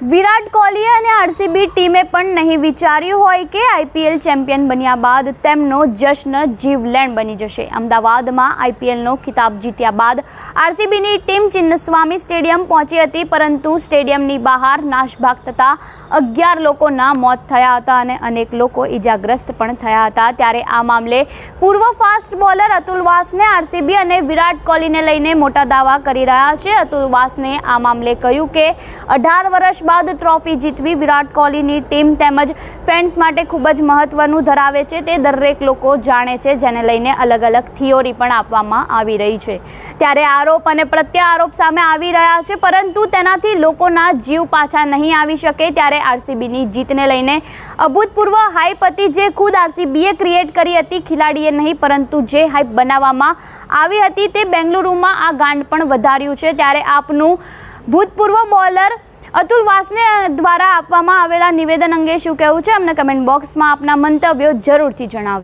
વિરાટ કોહલી અને આરસીબી ટીમે પણ નહીં વિચાર્યું હોય કે આઈપીએલ ચેમ્પિયન બન્યા બાદ તેમનો જશ્ન જીવલેણ બની જશે. અમદાવાદમાં આઈપીએલનો ખિતાબ જીત્યા બાદ આરસીબીની ટીમ ચિન્નસ્વામી સ્ટેડિયમ પહોંચી હતી, પરંતુ સ્ટેડિયમની બહાર નાશભાગ થતાં અગિયાર લોકોના મોત થયા હતા અને અનેક લોકો ઇજાગ્રસ્ત પણ થયા હતા. ત્યારે આ મામલે પૂર્વ ફાસ્ટ બોલર અતુલ વાસને આરસીબી અને વિરાટ કોહલીને લઈને મોટા દાવા કરી રહ્યા છે. અતુલ વાસને આ મામલે કહ્યું કે અઢાર વર્ષ બાદ ટ્રોફી જીતવી વિરાટ કોહલીની ટીમ તેમજ ફેન્સ માટે ખૂબ જ મહત્વનું ધરાવે છે તે દરેક લોકો જાણે છે, જેને લઈને અલગ અલગ થિયોરી પણ આપવામાં આવી રહી છે. ત્યારે આરોપ અને પ્રત્યારોપ સામે આવી રહ્યા છે, પરંતુ તેનાથી લોકોના જીવ પાછા નહીં આવી શકે. ત્યારે આરસીબીની જીતને લઈને અભૂતપૂર્વ હાઈપ હતી જે ખુદ આરસીબીએ ક્રિએટ કરી હતી, ખેલાડીએ નહીં, પરંતુ જે હાઈપ બનાવવામાં આવી હતી તે બેંગલુરુમાં આ ગાંડ પણ વધાર્યું છે. ત્યારે આપનું ભૂતપૂર્વ બોલર અતુલ વાસને દ્વારા આપવામાં આવેલા નિવેદન અંગે શું કહેવું છે? અમને કમેન્ટ બોક્સમાં આપના મંતવ્યો જરૂરથી જણાવજો.